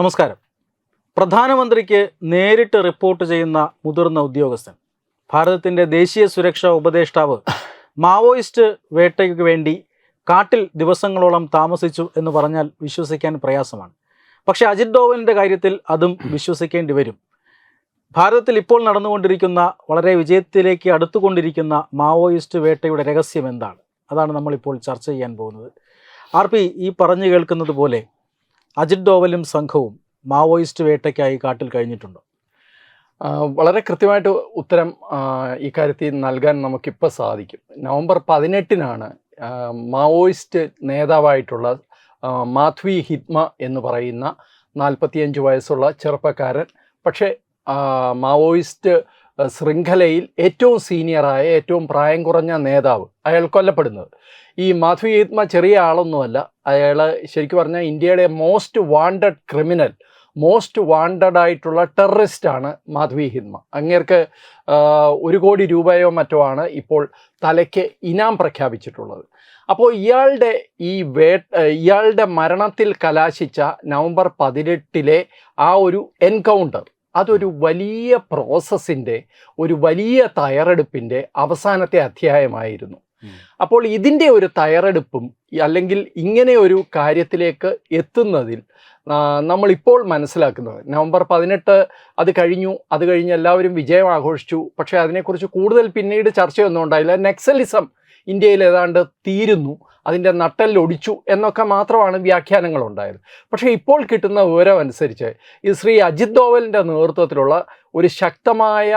നമസ്കാരം. പ്രധാനമന്ത്രിക്ക് നേരിട്ട് റിപ്പോർട്ട് ചെയ്യുന്ന മുതിർന്ന ഉദ്യോഗസ്ഥൻ ഭാരതത്തിന്റെ ദേശീയ സുരക്ഷാ ഉപദേഷ്ടാവ് മാവോയിസ്റ്റ് വേട്ടയ്ക്ക് വേണ്ടി കാട്ടിൽ ദിവസങ്ങളോളം താമസിച്ചു എന്ന് പറഞ്ഞാൽ വിശ്വസിക്കാൻ പ്രയാസമാണ്. പക്ഷെ അജിത് ഡോവലിന്റെ കാര്യത്തിൽ അതും വിശ്വസിക്കേണ്ടി വരും. ഭാരതത്തിൽ ഇപ്പോൾ നടന്നുകൊണ്ടിരിക്കുന്ന വളരെ വിജയത്തിലേക്ക് അടുത്തുകൊണ്ടിരിക്കുന്ന മാവോയിസ്റ്റ് വേട്ടയുടെ രഹസ്യം എന്താണ്? അതാണ് നമ്മളിപ്പോൾ ചർച്ച ചെയ്യാൻ പോകുന്നത്. ആർ പി ഈ പറഞ്ഞു കേൾക്കുന്നത് പോലെ അജിത് ഡോവലും സംഘവും മാവോയിസ്റ്റ് വേട്ടയ്ക്കായി കാട്ടിൽ കഴിഞ്ഞിട്ടുണ്ടോ. വളരെ കൃത്യമായിട്ട് ഉത്തരം ഇക്കാര്യത്തിൽ നൽകാൻ നമുക്കിപ്പോൾ സാധിക്കും. നവംബർ പതിനെട്ടിനാണ് മാവോയിസ്റ്റ് നേതാവായിട്ടുള്ള മാധവി ഹിത്മ എന്ന് പറയുന്ന നാൽപ്പത്തിയഞ്ച് വയസ്സുള്ള ചെറുപ്പക്കാരൻ. പക്ഷേ മാവോയിസ്റ്റ് ശൃംഖലയിൽ ഏറ്റവും സീനിയറായ ഏറ്റവും പ്രായം കുറഞ്ഞ നേതാവ് അയാൾ കൊല്ലപ്പെടുന്നത്. ഈ മാധു ഈത്മ ചെറിയ ആളൊന്നുമല്ല. അയാൾ ശരിക്കും പറഞ്ഞാൽ ഇന്ത്യയുടെ most wanted criminal most wanted ആയിട്ടുള്ള ടെററിസ്റ്റാണ് മാധവി ഹിന്മ അങ്ങേർക്ക് ഒരു കോടി രൂപയോ മറ്റോ ആണ് ഇപ്പോൾ തലയ്ക്ക് ഇനാം പ്രഖ്യാപിച്ചിട്ടുള്ളത്. അപ്പോൾ ഇയാളുടെ ഈ വേ ഇയാളുടെ മരണത്തിൽ കലാശിച്ച നവംബർ പതിനെട്ടിലെ ആ ഒരു എൻകൗണ്ടർ അതൊരു വലിയ പ്രോസസ്സിന്റെ ഒരു വലിയ തയ്യാറെടുപ്പിന്റെ അവസാനത്തെ അധ്യായമായിരുന്നു. അപ്പോൾ ഇതിന്റെ ഒരു തയ്യാറെടുപ്പും അല്ലെങ്കിൽ ഇങ്ങനെ ഒരു കാര്യത്തിലേക്ക് എത്തുന്നതിൽ നമ്മളിപ്പോൾ മനസ്സിലാക്കുന്നത് നവംബർ പതിനെട്ട് അത് കഴിഞ്ഞു അത് കഴിഞ്ഞ് എല്ലാവരും വിജയം ആഘോഷിച്ചു. പക്ഷേ അതിനെക്കുറിച്ച് കൂടുതൽ പിന്നീട് ചർച്ചയൊന്നും ഉണ്ടായില്ല. നെക്സലിസം ഇന്ത്യയിൽ ഏതാണ്ട് തീരുന്നു. അതിന്റെ നട്ടെല്ലൊടിച്ചു എന്നൊക്കെ മാത്രമാണ് വ്യാഖ്യാനങ്ങൾ ഉണ്ടായത് പക്ഷേ ഇപ്പോൾ കിട്ടുന്ന വിവരം അനുസരിച്ച് ഈ ശ്രീ അജിത് ദോവലിന്റെ നേതൃത്വത്തിലുള്ള ഒരു ശക്തമായ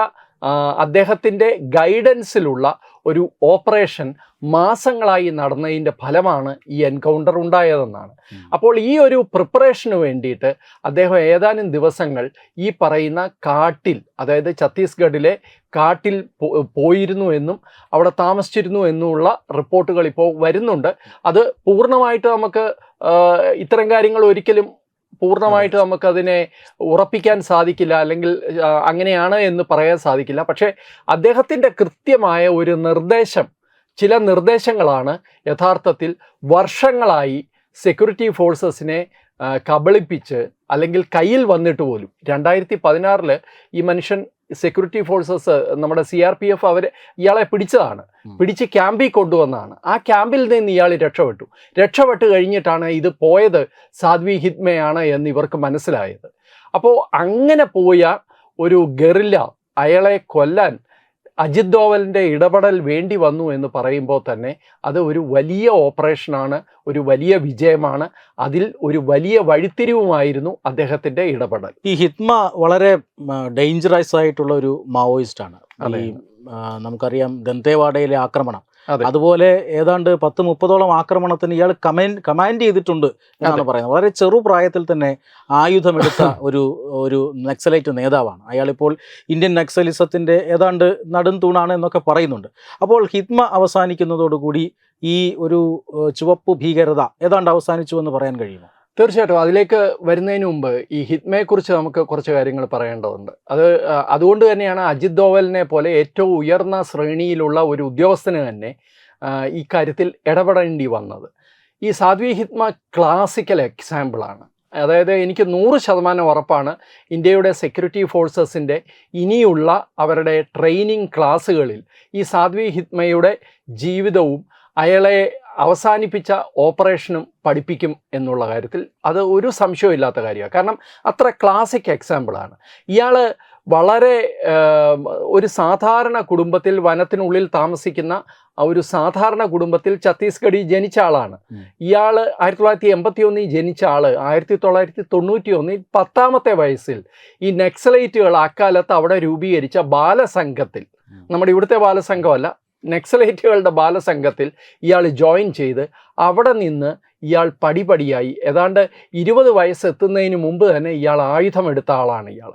അദ്ദേഹത്തിന്റെ ഗൈഡൻസിലുള്ള ഒരു ഓപ്പറേഷൻ മാസങ്ങളായി നടന്നതിന്റെ ഫലമാണ് ഈ എൻകൗണ്ടർ ഉണ്ടായതെന്നാണ്. അപ്പോൾ ഈ ഒരു പ്രിപ്പറേഷന് വേണ്ടിയിട്ട് അദ്ദേഹം ഏതാനും ദിവസങ്ങൾ ഈ പറയുന്ന കാട്ടിൽ അതായത് ഛത്തീസ്ഗഡിലെ കാട്ടിൽ പോയിരുന്നു എന്നും അവിടെ താമസിച്ചിരുന്നു എന്നുമുള്ള റിപ്പോർട്ടുകൾ ഇപ്പോൾ വരുന്നുണ്ട്. അത് പൂർണമായിട്ട് നമുക്ക് ഇത്തരം കാര്യങ്ങൾ ഒരിക്കലും പൂർണമായിട്ട് നമുക്കതിനെ ഉറപ്പിക്കാൻ സാധിക്കില്ല അല്ലെങ്കിൽ അങ്ങനെയാണ് എന്ന് പറയാൻ സാധിക്കില്ല. പക്ഷേ അദ്ദേഹത്തിന്റെ കൃത്യമായ ഒരു നിർദ്ദേശം ചില നിർദ്ദേശങ്ങളാണ് യഥാർത്ഥത്തിൽ വർഷങ്ങളായി സെക്യൂരിറ്റി ഫോഴ്സസിനെ കബളിപ്പിച്ച് അല്ലെങ്കിൽ കയ്യിൽ വന്നിട്ട് പോലും. രണ്ടായിരത്തി പതിനാറിൽ ഈ മനുഷ്യൻ സെക്യൂരിറ്റി ഫോഴ്സസ് നമ്മുടെ സി ആർ പി എഫ് അവർ ഇയാളെ പിടിച്ചതാണ്. പിടിച്ച് ക്യാമ്പിൽ കൊണ്ടുവന്നതാണ് ആ ക്യാമ്പിൽ നിന്ന് ഇയാൾ രക്ഷപ്പെട്ടു. രക്ഷപ്പെട്ട് കഴിഞ്ഞിട്ടാണ് ഇത് പോയത് സാധ്വി ഹിത്മയാണ് എന്ന് ഇവർക്ക് മനസ്സിലായത്. അപ്പോൾ അങ്ങനെ പോയ ഒരു ഗറില്ല അയാളെ കൊല്ലാൻ അജിത് ഡോവലിന്റെ ഇടപെടൽ വേണ്ടി വന്നു എന്ന് പറയുമ്പോൾ തന്നെ അത് ഒരു വലിയ ഓപ്പറേഷനാണ് ഒരു വലിയ വിജയമാണ്. അതിൽ ഒരു വലിയ വഴിത്തിരിവുമായിരുന്നു അദ്ദേഹത്തിന്റെ ഇടപെടൽ. ഈ ഹിത്മ വളരെ ഡേഞ്ചറസ് ആയിട്ടുള്ള ഒരു മാവോയിസ്റ്റാണ്. നമുക്കറിയാം ദന്തേവാഡയിലെ ആക്രമണം. അതുപോലെ ഏതാണ്ട് പത്ത് മുപ്പതോളം ആക്രമണത്തിന് ഇയാൾ കമാൻഡ് കമാൻഡ് ചെയ്തിട്ടുണ്ട് എന്നാണ് പറയുന്നത്. വളരെ ചെറുപ്രായത്തിൽ തന്നെ ആയുധമെടുത്ത ഒരു ഒരു നക്സലൈറ്റ് നേതാവാണ്. അയാളിപ്പോൾ ഇന്ത്യൻ നക്സലിസത്തിന്റെ ഏതാണ്ട് നടും തൂണാണ് എന്നൊക്കെ പറയുന്നുണ്ട്. അപ്പോൾ ഹിത്മ അവസാനിക്കുന്നതോടുകൂടി ഈ ഒരു ചുവപ്പ് ഭീകരത ഏതാണ്ട് അവസാനിച്ചു എന്ന് പറയാൻ കഴിയുമോ? തീർച്ചയായിട്ടും. അതിലേക്ക് വരുന്നതിന് മുമ്പ് ഈ ഹിറ്റ്മയെക്കുറിച്ച് നമുക്ക് കുറച്ച് കാര്യങ്ങൾ പറയേണ്ടതുണ്ട്. അത് അതുകൊണ്ട് തന്നെയാണ് അജിത് ദോവലിനെ പോലെ ഏറ്റവും ഉയർന്ന ശ്രേണിയിലുള്ള ഒരു ഉദ്യോഗസ്ഥന് തന്നെ ഈ കാര്യത്തിൽ ഇടപെടേണ്ടി വന്നത്. ഈ സാധ്വി ഹിത്മ ക്ലാസിക്കൽ എക്സാമ്പിളാണ്. അതായത് എനിക്ക് നൂറ് ശതമാനം ഉറപ്പാണ് ഇന്ത്യയുടെ സെക്യൂരിറ്റി ഫോഴ്സസിന്റെ ഇനിയുള്ള അവരുടെ ട്രെയിനിങ് ക്ലാസ്സുകളിൽ ഈ സാധ്വി ഹിത്മയുടെ ജീവിതവും അയാളെ അവസാനിപ്പിച്ച ഓപ്പറേഷനും പഠിപ്പിക്കും എന്നുള്ള കാര്യത്തിൽ അത് ഒരു സംശയമില്ലാത്ത കാര്യമാണ്. കാരണം അത്ര ക്ലാസിക് എക്സാമ്പിളാണ് ഇയാൾ വളരെ ഒരു സാധാരണ കുടുംബത്തിൽ വനത്തിനുള്ളിൽ താമസിക്കുന്ന ആ ഒരു സാധാരണ കുടുംബത്തിൽ ഛത്തീസ്ഗഡിൽ ജനിച്ച ആളാണ്. ഇയാൾ ആയിരത്തി തൊള്ളായിരത്തി എൺപത്തി ഒന്നിൽ ജനിച്ച ആൾ ആയിരത്തി തൊള്ളായിരത്തി തൊണ്ണൂറ്റി ഒന്നിൽ പത്താമത്തെ വയസ്സിൽ ഈ നെക്സലൈറ്റുകൾ അക്കാലത്ത് അവിടെ രൂപീകരിച്ച ബാലസംഘത്തിൽ. നമ്മുടെ ഇവിടുത്തെ ബാലസംഘമല്ല നക്സലൈറ്റുകളുടെ ബാലസംഘത്തിൽ ഇയാൾ ജോയിൻ ചെയ്ത് അവിടെ നിന്ന് ഇയാൾ പടിപടിയായി. ഏതാണ്ട് ഇരുപത് വയസ്സെത്തുന്നതിന് മുമ്പ് തന്നെ ഇയാൾ ആയുധമെടുത്ത ആളാണ് ഇയാൾ.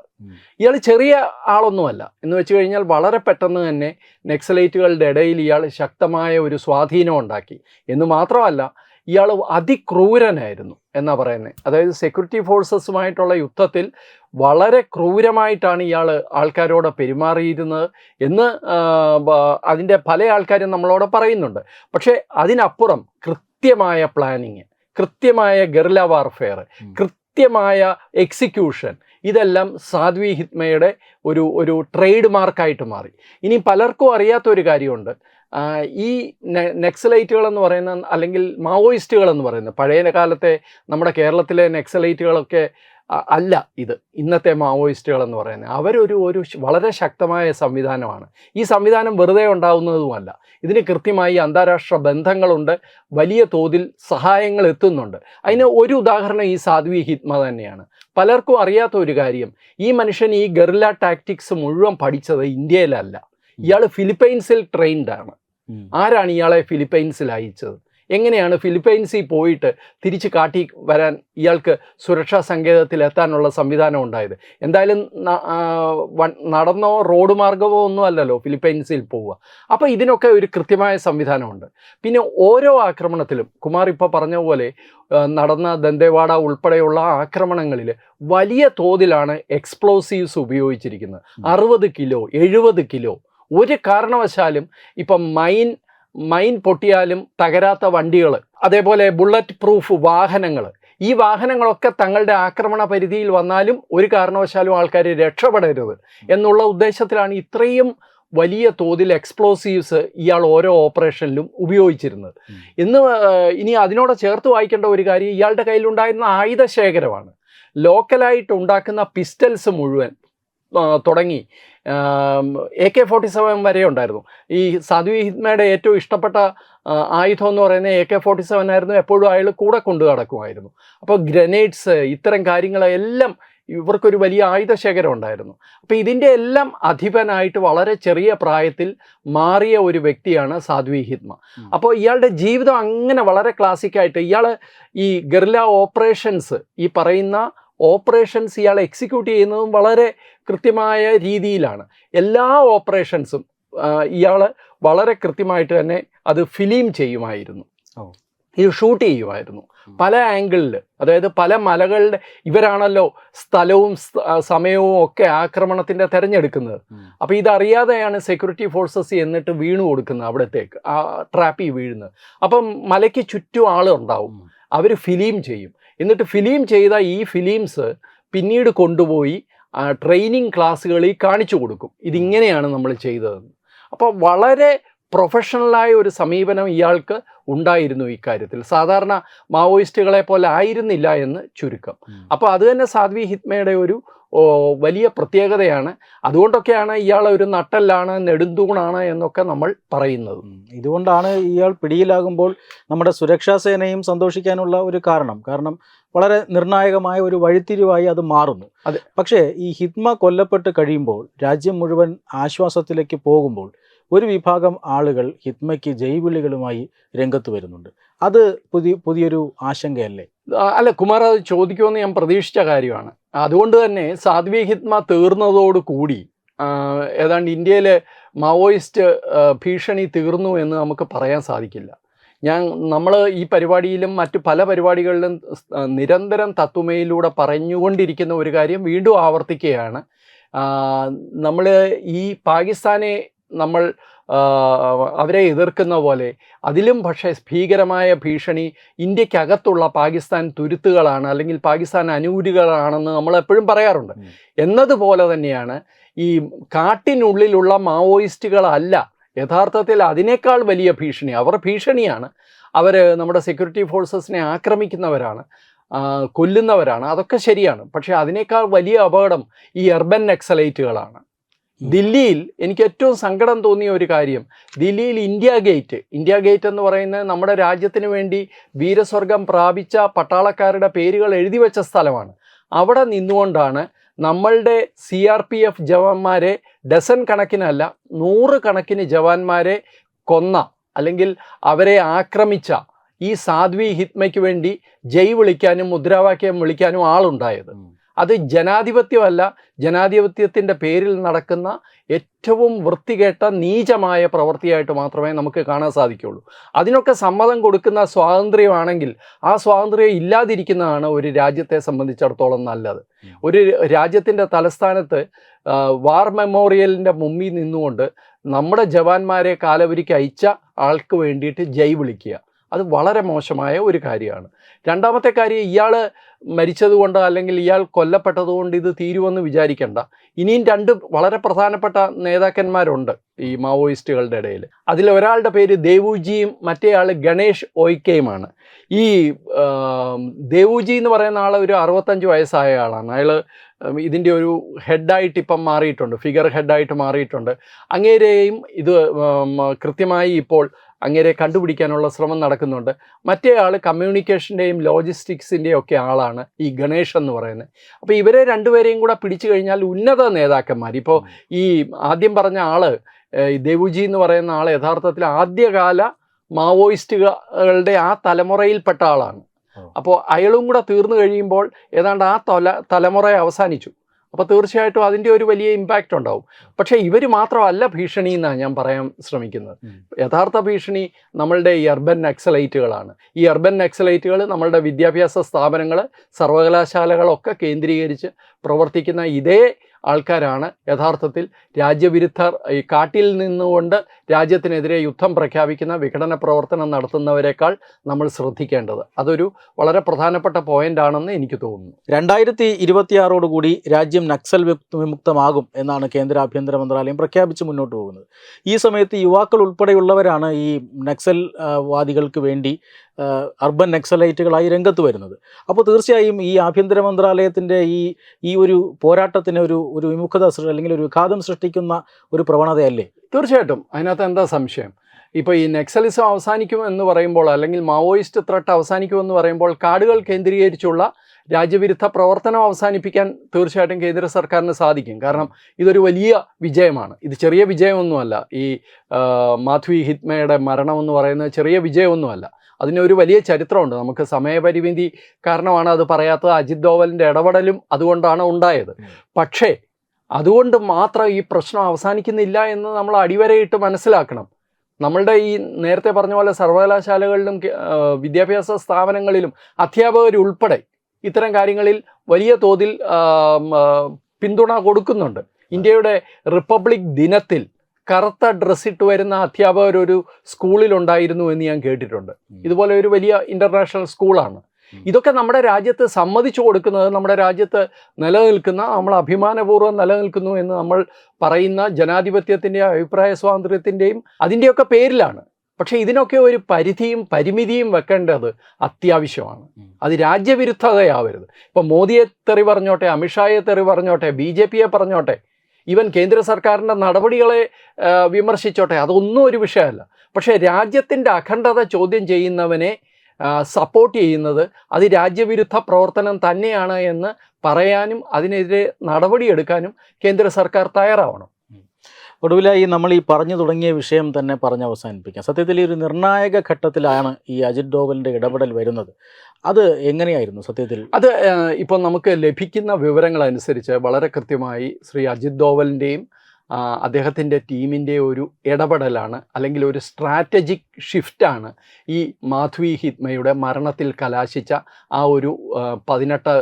ഇയാൾ ചെറിയ ആളൊന്നുമല്ല. എന്ന് വെച്ച് കഴിഞ്ഞാൽ വളരെ പെട്ടെന്ന് തന്നെ നക്സലൈറ്റുകളുടെ ഇടയിൽ ഇയാൾ ശക്തമായ ഒരു സ്വാധീനം ഉണ്ടാക്കി. എന്ന് മാത്രമല്ല ഇയാൾ അതിക്രൂരനായിരുന്നു. എന്നാ പറയുന്നത് അതായത് സെക്യൂരിറ്റി ഫോഴ്സസുമായിട്ടുള്ള യുദ്ധത്തിൽ വളരെ ക്രൂരമായിട്ടാണ് ഇയാൾ ആൾക്കാരോട് പെരുമാറിയിരുന്നത് എന്ന് അതിന്റെ പല ആൾക്കാരും നമ്മളോട് പറയുന്നുണ്ട്. പക്ഷേ അതിനപ്പുറം കൃത്യമായ പ്ലാനിങ് കൃത്യമായ ഗറില വാർഫെയർ കൃത്യമായ എക്സിക്യൂഷൻ ഇതെല്ലാം സാധ്വി ഹിത്മയുടെ ഒരു ഒരു ട്രേഡ് മാർക്കായിട്ട് മാറി. ഇനി പലർക്കും അറിയാത്ത ഒരു കാര്യമുണ്ട്. ഈ നെക്സലൈറ്റുകൾ എന്ന് പറയുന്ന അല്ലെങ്കിൽ മാവോയിസ്റ്റുകൾ എന്ന് പറയുന്നത് പഴയ കാലത്തെ നമ്മുടെ കേരളത്തിലെ നെക്സലൈറ്റുകളൊക്കെ അല്ല ഇത് ഇന്നത്തെ മാവോയിസ്റ്റുകൾ എന്ന് പറയുന്നത് അവരൊരു ഒരു വളരെ ശക്തമായ സംവിധാനമാണ്. ഈ സംവിധാനം വെറുതെ ഉണ്ടാവുന്നതുമല്ല. ഇതിന് കൃത്യമായി അന്താരാഷ്ട്ര ബന്ധങ്ങളുണ്ട് വലിയ തോതിൽ സഹായങ്ങൾ എത്തുന്നുണ്ട്. അതിന് ഒരു ഉദാഹരണം ഈ സാധ്വി ഹിത്മ തന്നെയാണ്. പലർക്കും അറിയാത്ത ഒരു കാര്യം ഈ മനുഷ്യൻ ഈ ഗറില്ല ടാക്ടിക്സ് മുഴുവൻ പഠിച്ചത് ഇന്ത്യയിലല്ല. ഇയാൾ ഫിലിപ്പൈൻസിൽ ട്രെയിൻഡ് ആണ്. ആരാണ് ഇയാളെ ഫിലിപ്പൈൻസിൽ അയച്ചത്? എങ്ങനെയാണ് ഫിലിപ്പൈൻസിൽ പോയിട്ട് തിരിച്ച് കാട്ടി വരാൻ ഇയാൾക്ക് സുരക്ഷാ സങ്കേതത്തിൽ എത്താനുള്ള സംവിധാനം ഉണ്ടായത്? എന്തായാലും നടന്നോ റോഡ് മാർഗമോ ഒന്നും അല്ലല്ലോ ഫിലിപ്പൈൻസിൽ പോവുക. അപ്പോൾ ഇതിനൊക്കെ ഒരു കൃത്യമായ സംവിധാനമുണ്ട്. പിന്നെ ഓരോ ആക്രമണത്തിലും കുമാർ ഇപ്പോൾ പറഞ്ഞ പോലെ നടന്ന ദന്തേവാഡ ഉൾപ്പെടെയുള്ള ആക്രമണങ്ങളിൽ വലിയ തോതിലാണ് എക്സ്പ്ലോസീവ്സ് ഉപയോഗിച്ചിരിക്കുന്നത്. അറുപത് കിലോ എഴുപത് കിലോ ഒരു കാരണവശാലും ഇപ്പം മൈൻ മൈൻ പൊട്ടിയാലും തകരാത്ത വണ്ടികൾ അതേപോലെ ബുള്ളറ്റ് പ്രൂഫ് വാഹനങ്ങൾ ഈ വാഹനങ്ങളൊക്കെ തങ്ങളുടെ ആക്രമണ പരിധിയിൽ വന്നാലും ഒരു കാരണവശാലും ആൾക്കാർ രക്ഷപ്പെടരുത് എന്നുള്ള ഉദ്ദേശത്തിലാണ് ഇത്രയും വലിയ തോതിൽ എക്സ്പ്ലോസീവ്സ് ഇയാൾ ഓരോ ഓപ്പറേഷനിലും ഉപയോഗിച്ചിരുന്നത്. ഇന്ന് ഇനി അതിനോട് ചേർത്ത് വായിക്കേണ്ട ഒരു കാര്യം ഇയാളുടെ കയ്യിലുണ്ടായിരുന്ന ആയുധ ശേഖരമാണ് ലോക്കലായിട്ട് ഉണ്ടാക്കുന്ന പിസ്റ്റൽസ് മുഴുവൻ തുടങ്ങി. എ കെ ഫോർട്ടി സെവൻ വരെ ഉണ്ടായിരുന്നു. ഈ സാധ്വി ഹിത്മയുടെ ഏറ്റവും ഇഷ്ടപ്പെട്ട ആയുധം എന്ന് പറയുന്നത് എ കെ ഫോർട്ടി സെവൻ ആയിരുന്നു. എപ്പോഴും അയാൾ കൂടെ കൊണ്ടു നടക്കുമായിരുന്നു. അപ്പോൾ ഗ്രനേഡ്സ് ഇത്തരം കാര്യങ്ങളെല്ലാം ഇവർക്കൊരു വലിയ ആയുധ ശേഖരം ഉണ്ടായിരുന്നു. അപ്പോൾ ഇതിന്റെ എല്ലാം അധിപനായിട്ട് വളരെ ചെറിയ പ്രായത്തിൽ മാറിയ ഒരു വ്യക്തിയാണ് സാധ്വി ഹിത്മ. അപ്പോൾ ഇയാളുടെ ജീവിതം അങ്ങനെ വളരെ ക്ലാസിക്കായിട്ട് ഇയാൾ ഈ ഗറില്ല ഓപ്പറേഷൻസ് ഈ പറയുന്ന ഓപ്പറേഷൻസ് ഇയാൾ എക്സിക്യൂട്ട് ചെയ്യുന്നതും വളരെ കൃത്യമായ രീതിയിലാണ്. എല്ലാ ഓപ്പറേഷൻസും ഇയാൾ വളരെ കൃത്യമായിട്ട് തന്നെ അത് ഫിലിം ചെയ്യുമായിരുന്നു. ഇത് ഷൂട്ട് ചെയ്യുമായിരുന്നു. പല ആംഗിളിൽ അതായത് പല മലകളുടെ ഇവരാണല്ലോ സ്ഥലവും സമയവും ഒക്കെ ആക്രമണത്തിന്റെ തിരഞ്ഞെടുക്കുന്നത്. അപ്പം അപ്പോൾ ഇതറിയാതെയാണ് സെക്യൂരിറ്റി ഫോഴ്സസ് എന്നിട്ട് വീണു കൊടുക്കുന്നത് അവിടത്തേക്ക് ആ ട്രാപ്പിൽ വീഴുന്നത്. അപ്പം മലയ്ക്ക് ചുറ്റും ആളുണ്ടാവും. അവർ ഫിലിം ചെയ്യും. എന്നിട്ട് ഫിലിം ചെയ്ത ഈ ഫിലിംസ് പിന്നീട് കൊണ്ടുപോയി ട്രെയിനിങ് ക്ലാസ്സുകളിൽ കാണിച്ചു കൊടുക്കും. ഇതിങ്ങനെയാണ് നമ്മൾ ചെയ്തതെന്ന്. അപ്പോൾ വളരെ പ്രൊഫഷണലായ ഒരു സമീപനം ഇയാൾക്ക് ഉണ്ടായിരുന്നു ഇക്കാര്യത്തിൽ സാധാരണ മാവോയിസ്റ്റുകളെ പോലെ ആയിരുന്നില്ല എന്ന് ചുരുക്കം. അപ്പോൾ അത് തന്നെ സാധ്വി ഹിത്മയുടെ ഒരു വലിയ പ്രത്യേകതയാണ്. അതുകൊണ്ടൊക്കെയാണ് ഇയാൾ ഒരു നട്ടല്ലാണ് നെടുന്തൂണാണ് എന്നൊക്കെ നമ്മൾ പറയുന്നത്. ഇതുകൊണ്ടാണ് ഇയാൾ പിടിയിലാകുമ്പോൾ നമ്മുടെ സുരക്ഷാ സേനയും സന്തോഷിക്കാനുള്ള ഒരു കാരണം. കാരണം വളരെ നിർണായകമായ ഒരു വഴിത്തിരിവായി അത് മാറുന്നു. അതെ. പക്ഷേ ഈ ഹിത്മ കൊല്ലപ്പെട്ട് കഴിയുമ്പോൾ രാജ്യം മുഴുവൻ ആശ്വാസത്തിലേക്ക് പോകുമ്പോൾ ഒരു വിഭാഗം ആളുകൾ ഹിത്മയ്ക്ക് ജൈവിളികളുമായി രംഗത്ത് വരുന്നുണ്ട്. അത് പുതിയ പുതിയൊരു ആശങ്കയല്ലേ? അല്ല കുമാർ അത് ചോദിക്കുമെന്ന് ഞാൻ പ്രതീക്ഷിച്ച കാര്യമാണ്. അതുകൊണ്ട് തന്നെ സാധ്വി ഹിത്മ തീർന്നതോടുകൂടി കൂടി ഏതാണ്ട് ഇന്ത്യയിലെ മാവോയിസ്റ്റ് ഭീഷണി തീർന്നു എന്ന് നമുക്ക് പറയാൻ സാധിക്കില്ല. ഞാൻ നമ്മൾ ഈ പരിപാടിയിലും മറ്റു പല പരിപാടികളിലും നിരന്തരം തത്വമയിലൂടെ പറഞ്ഞുകൊണ്ടിരിക്കുന്ന ഒരു കാര്യം വീണ്ടും ആവർത്തിക്കുകയാണ്. നമ്മൾ ഈ പാകിസ്ഥാനെ നമ്മൾ അവരെ എതിർക്കുന്ന പോലെ അതിലും പക്ഷേ ഭീകരമായ ഭീഷണി ഇന്ത്യക്കകത്തുള്ള പാകിസ്ഥാൻ തുരുത്തുകളാണ് അല്ലെങ്കിൽ പാകിസ്ഥാൻ അനുകൂലികളാണെന്ന് നമ്മൾ എപ്പോഴും പറയാറുണ്ട്. എന്നതുപോലെ തന്നെയാണ് ഈ കാട്ടിനുള്ളിലുള്ള മാവോയിസ്റ്റുകളല്ല യഥാർത്ഥത്തിൽ അതിനേക്കാൾ വലിയ ഭീഷണി അവർ ഭീഷണിയാണ്. അവർ നമ്മുടെ സെക്യൂരിറ്റി ഫോഴ്സസിനെ ആക്രമിക്കുന്നവരാണ് കൊല്ലുന്നവരാണ് അതൊക്കെ ശരിയാണ്. പക്ഷേ അതിനേക്കാൾ വലിയ അപകടം ഈ അർബൻ നക്സലൈറ്റുകളാണ് ദില്ലിയിൽ എനിക്ക് ഏറ്റവും സങ്കടം തോന്നിയ ഒരു കാര്യം ദില്ലിയിൽ ഇന്ത്യ ഗേറ്റ് ഇന്ത്യ ഗേറ്റ് എന്ന് പറയുന്നത് നമ്മുടെ രാജ്യത്തിന് വേണ്ടി വീരസ്വർഗം പ്രാപിച്ച പട്ടാളക്കാരുടെ പേരുകൾ എഴുതി വെച്ച സ്ഥലമാണ്. അവിടെ നിന്നുകൊണ്ടാണ് നമ്മളുടെ സി ആർ പി എഫ് ജവാന്മാരെ ഡസൻ കണക്കിനല്ല നൂറ് കണക്കിന് ജവാന്മാരെ കൊന്ന അല്ലെങ്കിൽ അവരെ ആക്രമിച്ച ഈ സാധ്വി ഹിത്മയ്ക്ക് വേണ്ടി ജയ് വിളിക്കാനും മുദ്രാവാക്യം വിളിക്കാനും ആളുണ്ടായത്. അത് ജനാധിപത്യമല്ല. ജനാധിപത്യത്തിന്റെ പേരിൽ നടക്കുന്ന ഏറ്റവും വൃത്തികെട്ട നീചമായ പ്രവൃത്തിയായിട്ട് മാത്രമേ നമുക്ക് കാണാൻ സാധിക്കുകയുള്ളൂ അതിനൊക്കെ സമ്മതം കൊടുക്കുന്ന സ്വാതന്ത്ര്യമാണെങ്കിൽ ആ സ്വാതന്ത്ര്യം ഇല്ലാതിരിക്കുന്നതാണ് ഒരു രാജ്യത്തെ സംബന്ധിച്ചിടത്തോളം നല്ലത്. ഒരു രാജ്യത്തിന്റെ തലസ്ഥാനത്ത് വാർ മെമ്മോറിയലിന്റെ മുമ്പിൽ നിന്നുകൊണ്ട് നമ്മുടെ ജവാന്മാരെ കാലവരിക്ക് അയച്ച ആൾക്ക് വേണ്ടിയിട്ട് ജയ് വിളിക്കുക. അത് വളരെ മോശമായ ഒരു കാര്യമാണ്. രണ്ടാമത്തെ കാര്യം ഇയാൾ മരിച്ചതുകൊണ്ട് അല്ലെങ്കിൽ ഇയാൾ കൊല്ലപ്പെട്ടതുകൊണ്ട് ഇത് തീരുമെന്ന് വിചാരിക്കേണ്ട. ഇനിയും രണ്ട് വളരെ പ്രധാനപ്പെട്ട നേതാക്കന്മാരുണ്ട് ഈ മാവോയിസ്റ്റുകളുടെ ഇടയിൽ. അതിൽ ഒരാളുടെ പേര് ദേവുജിയും മറ്റേ ആൾ ഗണേഷ് ഓയ്ക്കയുമാണ് ഈ ദേവുജി എന്ന് പറയുന്ന ആൾ ഒരു അറുപത്തഞ്ച് വയസ്സായ ആളാണ്. അയാൾ ഇതിന്റെ ഒരു ഹെഡായിട്ട് ഇപ്പം മാറിയിട്ടുണ്ട്. ഫിഗർ ഹെഡായിട്ട് മാറിയിട്ടുണ്ട്. അങ്ങേരെയും ഇത് കൃത്യമായി ഇപ്പോൾ അങ്ങേരെ കണ്ടുപിടിക്കാനുള്ള ശ്രമം നടക്കുന്നുണ്ട്. മറ്റേ ആൾ കമ്മ്യൂണിക്കേഷന്റെയും ലോജിസ്റ്റിക്സിന്റെയും ഒക്കെ ആളാണ് ഈ ഗണേഷ് എന്ന് പറയുന്നത്. അപ്പോൾ ഇവരെ രണ്ടുപേരെയും കൂടെ പിടിച്ചു കഴിഞ്ഞാൽ ഉന്നത നേതാക്കന്മാർ. ഇപ്പോൾ ഈ ആദ്യം പറഞ്ഞ ആൾ ദേവുജി എന്ന് പറയുന്ന ആൾ യഥാർത്ഥത്തിൽ ആദ്യകാല മാവോയിസ്റ്റുകളുടെ ആ തലമുറയിൽപ്പെട്ട ആളാണ്. അപ്പോൾ അയാളും കൂടെ തീർന്നു കഴിയുമ്പോൾ ഏതാണ്ട് ആ തല തലമുറ അവസാനിച്ചു. അപ്പോൾ തീർച്ചയായിട്ടും അതിന്റെ ഒരു വലിയ ഇമ്പാക്റ്റ് ഉണ്ടാവും. പക്ഷേ ഇവർ മാത്രമല്ല ഭീഷണി എന്നാണ് ഞാൻ പറയാൻ ശ്രമിക്കുന്നത്. യഥാർത്ഥ ഭീഷണി നമ്മളുടെ ഈ അർബൻ നക്സലൈറ്റുകളാണ് ഈ അർബൻ നക്സലൈറ്റുകൾ നമ്മളുടെ വിദ്യാഭ്യാസ സ്ഥാപനങ്ങൾ സർവകലാശാലകളൊക്കെ കേന്ദ്രീകരിച്ച് പ്രവർത്തിക്കുന്ന ഇതേ ആൾക്കാരാണ്. യഥാർത്ഥത്തിൽ രാജ്യവിരുദ്ധർ ഈ കാട്ടിൽ നിന്നുകൊണ്ട് രാജ്യത്തിനെതിരെ യുദ്ധം പ്രഖ്യാപിക്കുന്ന വിഘടന പ്രവർത്തനം നടത്തുന്നവരെക്കാൾ നമ്മൾ ശ്രദ്ധിക്കേണ്ടത്. അതൊരു വളരെ പ്രധാനപ്പെട്ട പോയിന്റ് ആണെന്ന് എനിക്ക് തോന്നുന്നു. രണ്ടായിരത്തി ഇരുപത്തിയാറോടുകൂടി രാജ്യം നക്സൽ വിമുക്ത- വിമുക്തമാകും എന്നാണ് കേന്ദ്ര ആഭ്യന്തര മന്ത്രാലയം പ്രഖ്യാപിച്ച് മുന്നോട്ട് പോകുന്നത്. ഈ സമയത്ത് യുവാക്കൾ ഉൾപ്പെടെയുള്ളവരാണ് ഈ നക്സൽ ആ, വാദികൾക്ക് വേണ്ടി അർബൻ നക്സലൈറ്റുകളായി രംഗത്ത് വരുന്നത്. അപ്പോൾ തീർച്ചയായും ഈ ആഭ്യന്തര മന്ത്രാലയത്തിന്റെ ഈ ഈ ഒരു പോരാട്ടത്തിന് ഒരു ഒരു വിമുഖത അല്ലെങ്കിൽ ഒരു വിഘാതം സൃഷ്ടിക്കുന്ന ഒരു പ്രവണതയല്ലേ? തീർച്ചയായിട്ടും. അതിനകത്ത് എന്താ സംശയം? ഇപ്പോൾ ഈ നെക്സലിസം അവസാനിക്കും എന്ന് പറയുമ്പോൾ അല്ലെങ്കിൽ മാവോയിസ്റ്റ് ത്രട്ട് അവസാനിക്കുമെന്ന് പറയുമ്പോൾ കാടുകൾ കേന്ദ്രീകരിച്ചുള്ള രാജ്യവിരുദ്ധ പ്രവർത്തനം അവസാനിപ്പിക്കാൻ തീർച്ചയായിട്ടും കേന്ദ്ര സർക്കാരിന് സാധിക്കും. കാരണം ഇതൊരു വലിയ വിജയമാണ്. ഇത് ചെറിയ വിജയമൊന്നുമല്ല. ഈ മാധുവി ഹിത്മയുടെ മരണമെന്ന് പറയുന്നത് ചെറിയ വിജയമൊന്നുമല്ല. അതിനൊരു വലിയ ചരിത്രമുണ്ട്. നമുക്ക് സമയപരിമിതി കാരണമാണ് അത് പറയാത്തത്. അജിത് ദോവലിന്റെ ഇടപെടലും അതുകൊണ്ടാണ് ഉണ്ടായത്. പക്ഷേ അതുകൊണ്ട് മാത്രം ഈ പ്രശ്നം അവസാനിക്കുന്നില്ല എന്ന് നമ്മൾ അടിവരയിട്ട് മനസ്സിലാക്കണം. നമ്മളുടെ ഈ നേരത്തെ പറഞ്ഞ പോലെ സർവകലാശാലകളിലും വിദ്യാഭ്യാസ സ്ഥാപനങ്ങളിലും അധ്യാപകരുൾപ്പെടെ ഇത്തരം കാര്യങ്ങളിൽ വലിയ തോതിൽ പിന്തുണ കൊടുക്കുന്നുണ്ട്. ഇന്ത്യയുടെ റിപ്പബ്ലിക് ദിനത്തിൽ കറുത്ത ഡ്രസ്സിട്ട് വരുന്ന അധ്യാപകർ ഒരു സ്കൂളിലുണ്ടായിരുന്നു എന്ന് ഞാൻ കേട്ടിട്ടുണ്ട്. ഇതുപോലെ ഒരു വലിയ ഇന്റർനാഷണൽ സ്കൂളാണ് ഇതൊക്കെ നമ്മുടെ രാജ്യത്ത് സമ്മതിച്ചു കൊടുക്കുന്നത് നമ്മുടെ രാജ്യത്ത് നിലനിൽക്കുന്ന നമ്മൾ അഭിമാനപൂർവം നിലനിൽക്കുന്നു എന്ന് നമ്മൾ പറയുന്ന ജനാധിപത്യത്തിന്റെയും അഭിപ്രായ സ്വാതന്ത്ര്യത്തിന്റെയും അതിന്റെയൊക്കെ പേരിലാണ്. പക്ഷേ ഇതിനൊക്കെ ഒരു പരിധിയും പരിമിതിയും വെക്കേണ്ടത് അത്യാവശ്യമാണ്. അത് രാജ്യവിരുദ്ധതയാവരുത് ഇപ്പം മോദിയെ തെറി പറഞ്ഞോട്ടെ അമിത്ഷായെ തെറി പറഞ്ഞോട്ടെ ബി ജെ പിയെ പറഞ്ഞോട്ടെ ഈവൻ കേന്ദ്ര സർക്കാരിന്റെ നടപടികളെ വിമർശിച്ചോട്ടെ അതൊന്നും ഒരു വിഷയമല്ല. പക്ഷേ രാജ്യത്തിന്റെ അഖണ്ഡത ചോദ്യം ചെയ്യുന്നവനെ സപ്പോർട്ട് ചെയ്യുന്നത് അത് രാജ്യവിരുദ്ധ പ്രവർത്തനം തന്നെയാണ് എന്ന് പറയാനും അതിനെതിരെ നടപടിയെടുക്കാനും കേന്ദ്ര സർക്കാർ തയ്യാറാവണം. ഒടുവിലായി നമ്മൾ ഈ പറഞ്ഞു തുടങ്ങിയ വിഷയം തന്നെ പറഞ്ഞ് അവസാനിപ്പിക്കാം. സത്യത്തിൽ ഈ ഒരു നിർണായക ഘട്ടത്തിലാണ് ഈ അജിത് ഡോവലിന്റെ ഇടപെടൽ വരുന്നത്. അത് എങ്ങനെയായിരുന്നു സത്യത്തിൽ? അത് ഇപ്പോൾ നമുക്ക് ലഭിക്കുന്ന വിവരങ്ങളനുസരിച്ച് വളരെ കൃത്യമായി ശ്രീ അജിത് ദോവലിന്റെയും അദ്ദേഹത്തിന്റെ ടീമിന്റെ ഒരു ഇടപെടലാണ് അല്ലെങ്കിൽ ഒരു സ്ട്രാറ്റജിക് ഷിഫ്റ്റാണ് ഈ മാധവി ഹിത്മയുടെ മരണത്തിൽ കലാശിച്ച ആ ഒരു പതിനെട്ട്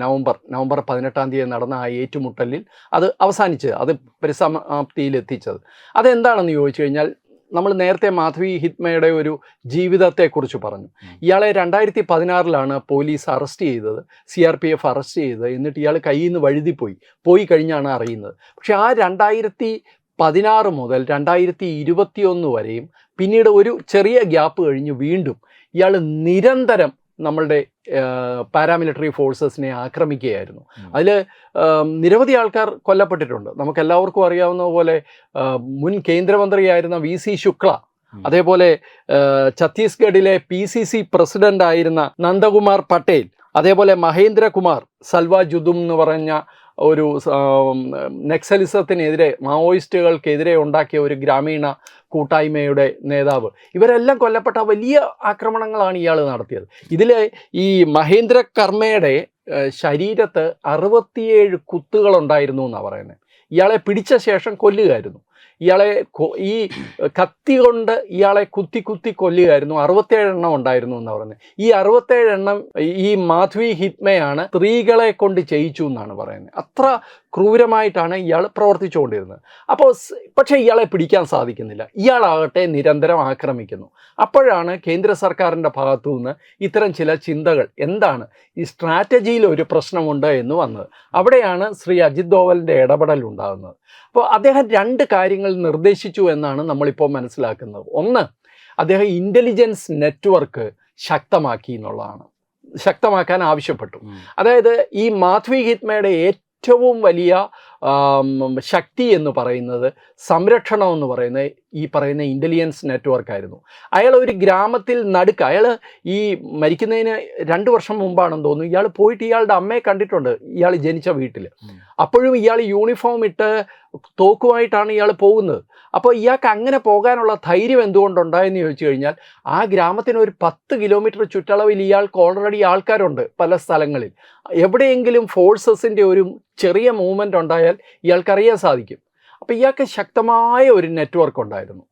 നവംബർ നവംബർ പതിനെട്ടാം തീയതി നടന്ന ആ ഏറ്റുമുട്ടലിൽ അത് അവസാനിച്ചത് അത് പരിസമാപ്തിയിൽ എത്തിച്ചത് അതെന്താണെന്ന് ചോദിച്ചു കഴിഞ്ഞാൽ നമ്മൾ നേരത്തെ മാധവി ഹിത്മയുടെ ഒരു ജീവിതത്തെക്കുറിച്ച് പറഞ്ഞു. ഇയാളെ രണ്ടായിരത്തി പതിനാറിലാണ് പോലീസ് അറസ്റ്റ് ചെയ്തത് C R P F arrest ചെയ്തത് എന്നിട്ട് ഇയാൾ കയ്യിൽ നിന്ന് വഴുതിപ്പോയി. പോയി കഴിഞ്ഞാണ് അറിയുന്നത്. പക്ഷേ ആ രണ്ടായിരത്തി പതിനാറ് മുതൽ രണ്ടായിരത്തി ഇരുപത്തിയൊന്ന് വരെയും പിന്നീട് ഒരു ചെറിയ ഗ്യാപ്പ് കഴിഞ്ഞ് വീണ്ടും ഇയാൾ നിരന്തരം നമ്മളുടെ പാരാമിലിറ്ററി ഫോഴ്സസിനെ ആക്രമിക്കുകയായിരുന്നു. അതിൽ നിരവധി ആൾക്കാർ കൊല്ലപ്പെട്ടിട്ടുണ്ട്. നമുക്ക് എല്ലാവർക്കും അറിയാവുന്ന പോലെ മുൻ കേന്ദ്രമന്ത്രിയായിരുന്ന വി സി ശുക്ല അതേപോലെ ഛത്തീസ്ഗഡിലെ പി സി സി പ്രസിഡന്റ് ആയിരുന്ന നന്ദകുമാർ പട്ടേൽ അതേപോലെ മഹേന്ദ്രകുമാർ സൽവാ ജുദും എന്ന് പറഞ്ഞ ഒരു നെക്സലിസത്തിനെതിരെ മാവോയിസ്റ്റുകൾക്കെതിരെ ഉണ്ടാക്കിയ ഒരു ഗ്രാമീണ കൂട്ടായ്മയുടെ നേതാവ്. ഇവരെല്ലാം കൊല്ലപ്പെട്ട വലിയ ആക്രമണങ്ങളാണ് ഇയാൾ നടത്തിയത്. ഇതിൽ ഈ മഹേന്ദ്ര കർമ്മയുടെ ശരീരത്ത് അറുപത്തിയേഴ് കുത്തുകളുണ്ടായിരുന്നു എന്നാണ് പറയുന്നത് ഇയാളെ പിടിച്ച ശേഷം കൊല്ലുകയായിരുന്നു. ഇയാളെ ഈ കത്തി കൊണ്ട് ഇയാളെ കുത്തി കുത്തി കൊല്ലുകയായിരുന്നു. അറുപത്തേഴ് എണ്ണം ഉണ്ടായിരുന്നു എന്ന് പറയുന്നത്. ഈ അറുപത്തേഴ് എണ്ണം ഈ മാധവി ഹിത്മയാണ് സ്ത്രീകളെ കൊണ്ട് ചെയ്യിച്ചു എന്നാണ് പറയുന്നത്. അത്ര ക്രൂരമായിട്ടാണ് ഇയാൾ പ്രവർത്തിച്ചുകൊണ്ടിരുന്നത്. അപ്പോൾ പക്ഷേ ഇയാളെ പിടിക്കാൻ സാധിക്കുന്നില്ല. ഇയാളാകട്ടെ നിരന്തരം ആക്രമിക്കുന്നു. അപ്പോഴാണ് കേന്ദ്ര സർക്കാരിന്റെ ഭാഗത്തു നിന്ന് ഇത്തരം ചില ചിന്തകൾ. എന്താണ്? ഈ സ്ട്രാറ്റജിയിൽ ഒരു പ്രശ്നമുണ്ട് എന്ന് വന്നത്. അവിടെയാണ് ശ്രീ അജിത് ദോവലിന്റെ ഇടപെടൽ ഉണ്ടാകുന്നത്. അപ്പോൾ അദ്ദേഹം രണ്ട് കാര്യങ്ങൾ നിർദ്ദേശിച്ചു എന്നാണ് നമ്മളിപ്പോൾ മനസ്സിലാക്കുന്നത്. ഒന്ന് അദ്ദേഹം ഇന്റലിജൻസ് നെറ്റ്വർക്ക് ശക്തമാക്കി എന്നുള്ളതാണ്. ശക്തമാക്കാൻ ആവശ്യപ്പെട്ടു. അതായത് ഈ മാധവി ഹിത്മയുടെ ഏറ്റവും വലിയ ശക്തി എന്ന് പറയുന്നത് സംരക്ഷണം എന്ന് പറയുന്നത് ഈ പറയുന്ന ഇന്റലിജൻസ് നെറ്റ്വർക്ക് ആയിരുന്നു. അയാൾ ഒരു ഗ്രാമത്തിൽ നടുക്ക് അയാൾ ഈ മരിക്കുന്നതിന് രണ്ട് വർഷം മുമ്പാണെന്ന് തോന്നുന്നു. ഇയാൾ പോയിട്ട് ഇയാളുടെ അമ്മയെ കണ്ടിട്ടുണ്ട് ഇയാൾ ജനിച്ച വീട്ടിൽ അപ്പോഴും ഇയാൾ യൂണിഫോം ഇട്ട് തോക്കുമായിട്ടാണ് ഇയാൾ പോകുന്നത്. അപ്പോൾ ഇയാൾക്ക് അങ്ങനെ പോകാനുള്ള ധൈര്യം എന്തുകൊണ്ടുണ്ടായെന്ന് ചോദിച്ചു കഴിഞ്ഞാൽ ആ ഗ്രാമത്തിന് ഒരു പത്ത് കിലോമീറ്റർ ചുറ്റളവിൽ ഇയാൾക്ക് ഓൾറെഡി ആൾക്കാരുണ്ട് പല സ്ഥലങ്ങളിൽ. എവിടെയെങ്കിലും ഫോഴ്സസിന്റെ ഒരു ചെറിയ മൂവ്മെന്റ് ഉണ്ടായാൽ ഇയാൾക്കറിയാൻ സാധിക്കും. അപ്പോൾ ഇയാൾക്ക് ശക്തമായ ഒരു നെറ്റ്വർക്ക് ഉണ്ടായിരുന്നു.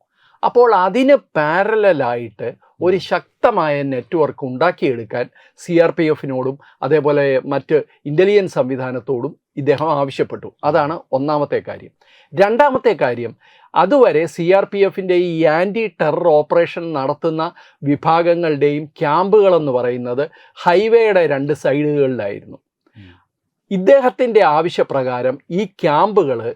അപ്പോൾ അതിന് പാരലായിട്ട് ഒരു ശക്തമായ നെറ്റ്വർക്ക് ഉണ്ടാക്കിയെടുക്കാൻ സി ആർ പി എഫിനോടും അതേപോലെ മറ്റ് ഇന്റലിജൻസ് സംവിധാനത്തോടും ഇദ്ദേഹം ആവശ്യപ്പെട്ടു. അതാണ് ഒന്നാമത്തെ കാര്യം. രണ്ടാമത്തെ കാര്യം അതുവരെ സി ആർ പി എഫിന്റെ ഈ ആന്റി ടെറർ ഓപ്പറേഷൻ നടത്തുന്ന വിഭാഗങ്ങളുടെയും ക്യാമ്പുകളെന്ന് പറയുന്നത് ഹൈവേയുടെ രണ്ട് സൈഡുകളിലായിരുന്നു. ഇദ്ദേഹത്തിന്റെ ആവശ്യപ്രകാരം ഈ ക്യാമ്പുകൾ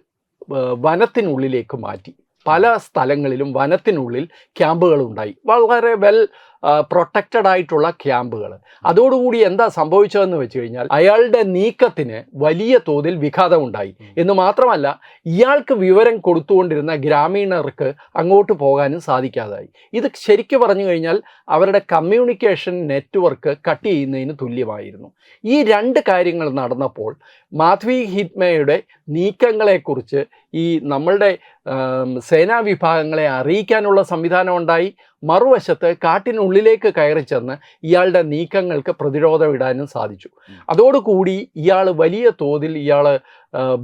വനത്തിനുള്ളിലേക്ക് മാറ്റി. പല സ്ഥലങ്ങളിലും വനത്തിനുള്ളിൽ ക്യാമ്പുകൾ ഉണ്ടായി വളരെ വെൽ പ്രൊട്ടക്റ്റഡ് ആയിട്ടുള്ള ക്യാമ്പുകൾ. അതോടുകൂടി എന്താ സംഭവിച്ചതെന്ന് വെച്ച് കഴിഞ്ഞാൽ അയാളുടെ നീക്കത്തിന് വലിയ തോതിൽ വിഘാതം ഉണ്ടായി. എന്ന് മാത്രമല്ല ഇയാൾക്ക് വിവരം കൊടുത്തുകൊണ്ടിരുന്ന ഗ്രാമീണർക്ക് അങ്ങോട്ട് പോകാനും സാധിക്കാതായി. ഇത് ശരിക്കു പറഞ്ഞു കഴിഞ്ഞാൽ അവരുടെ കമ്മ്യൂണിക്കേഷൻ നെറ്റ്വർക്ക് കട്ട് ചെയ്യുന്നതിന് തുല്യമായിരുന്നു. ഈ രണ്ട് കാര്യങ്ങൾ നടന്നപ്പോൾ മാധവി ഹിറ്റ്മയുടെ നീക്കങ്ങളെക്കുറിച്ച് ഈ നമ്മളുടെ സേനാ വിഭാഗങ്ങളെ അറിയിക്കാനുള്ള സംവിധാനം ഉണ്ടായി. മറുവശത്ത് കാട്ടിനുള്ളിലേക്ക് കയറി ചെന്ന് ഇയാളുടെ നീക്കങ്ങൾക്ക് പ്രതിരോധം ഇടാനും സാധിച്ചു. അതോടുകൂടി ഇയാൾ വലിയ തോതിൽ ഇയാൾ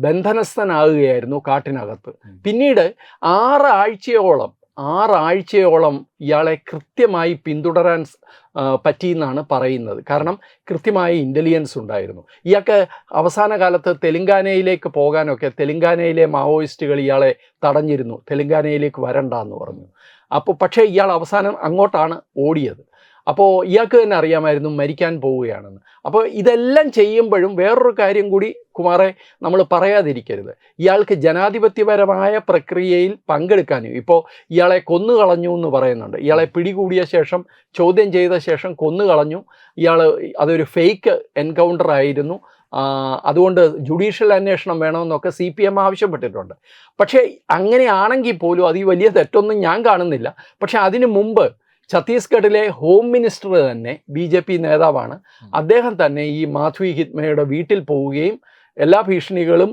ബന്ധനസ്ഥനാകുകയായിരുന്നു കാട്ടിനകത്ത്. പിന്നീട് ആറാഴ്ചയോളം ആറാഴ്ചയോളം ഇയാളെ കൃത്യമായി പിന്തുടരാൻ പറ്റിയെന്നാണ് പറയുന്നത്. കാരണം കൃത്യമായ ഇന്റലിജൻസ് ഉണ്ടായിരുന്നു. ഇയാൾക്ക് അവസാന കാലത്ത് തെലുങ്കാനയിലേക്ക് പോകാനൊക്കെ തെലുങ്കാനയിലെ മാവോയിസ്റ്റുകൾ ഇയാളെ തടഞ്ഞിരുന്നു. തെലുങ്കാനയിലേക്ക് വരണ്ട എന്ന് പറഞ്ഞു. അപ്പോൾ പക്ഷേ ഇയാൾ അവസാനം അങ്ങോട്ടാണ് ഓടിയത്. അപ്പോൾ ഇയാൾക്ക് തന്നെ അറിയാമായിരുന്നു മരിക്കാൻ പോവുകയാണെന്ന്. അപ്പോൾ ഇതെല്ലാം ചെയ്യുമ്പോഴും വേറൊരു കാര്യം കൂടി കുമാറെ നമ്മൾ പറയാതിരിക്കരുത്. ഇയാൾക്ക് ജനാധിപത്യപരമായ പ്രക്രിയയിൽ പങ്കെടുക്കാനും ഇപ്പോൾ ഇയാളെ കൊന്നുകളഞ്ഞു എന്ന് പറയുന്നുണ്ട്. ഇയാളെ പിടികൂടിയ ശേഷം ചോദ്യം ചെയ്ത ശേഷം കൊന്നുകളഞ്ഞു ഇയാൾ അതൊരു ഫേക്ക് എൻകൗണ്ടർ ആയിരുന്നു. അതുകൊണ്ട് ജുഡീഷ്യൽ അന്വേഷണം വേണമെന്നൊക്കെ സി പി എം ആവശ്യപ്പെട്ടിട്ടുണ്ട്. പക്ഷേ അങ്ങനെയാണെങ്കിൽ പോലും അത് ഈ വലിയ തെറ്റൊന്നും ഞാൻ കാണുന്നില്ല. പക്ഷേ അതിനു മുമ്പ് ഛത്തീസ്ഗഡിലെ ഹോം മിനിസ്റ്റർ തന്നെ ബി ജെ പി നേതാവാണ്. അദ്ദേഹം തന്നെ ഈ മാധവി ഹിത്മയുടെ വീട്ടിൽ പോവുകയും എല്ലാ ഭീഷണികളും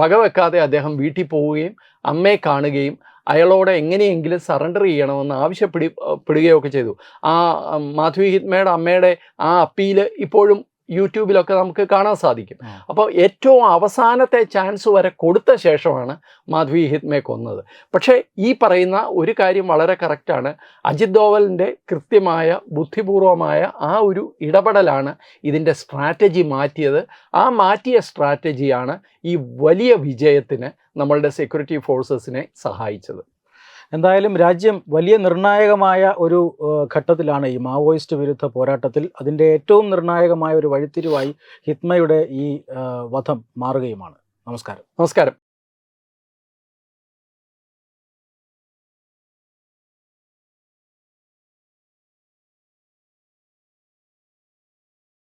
വകവെക്കാതെ അദ്ദേഹം വീട്ടിൽ പോവുകയും അമ്മയെ കാണുകയും അയാളോട് എങ്ങനെയെങ്കിലും സറണ്ടർ ചെയ്യണമെന്ന് ആവശ്യപ്പെടു പെടുകയൊക്കെ ചെയ്തു. ആ മാധുവി ഹിത്മയുടെ അമ്മയുടെ ആ അപ്പീൽ ഇപ്പോഴും യൂട്യൂബിലൊക്കെ നമുക്ക് കാണാൻ സാധിക്കും. അപ്പോൾ ഏറ്റവും അവസാനത്തെ ചാൻസ് വരെ കൊടുത്ത ശേഷമാണ് മാധവി ഹിത്മയെ കൊന്നത്. പക്ഷേ ഈ പറയുന്ന ഒരു കാര്യം വളരെ കറക്റ്റാണ് അജിത് ദോവലിന്റെ കൃത്യമായ ബുദ്ധിപൂർവമായ ആ ഒരു ഇടപെടലാണ് ഇതിന്റെ സ്ട്രാറ്റജി മാറ്റിയത്. ആ മാറ്റിയ സ്ട്രാറ്റജിയാണ് ഈ വലിയ വിജയത്തിന് നമ്മളുടെ സെക്യൂരിറ്റി ഫോഴ്സസിനെ സഹായിച്ചത്. എന്തായാലും രാജ്യം വലിയ നിർണായകമായ ഒരു ഘട്ടത്തിലാണ് ഈ മാവോയിസ്റ്റ് വിരുദ്ധ പോരാട്ടത്തിൽ. അതിന്റെ ഏറ്റവും നിർണായകമായ ഒരു വഴിത്തിരിവായി ഹിത്മയുടെ ഈ വധം മാറുകയുമാണ്. നമസ്കാരം. നമസ്കാരം.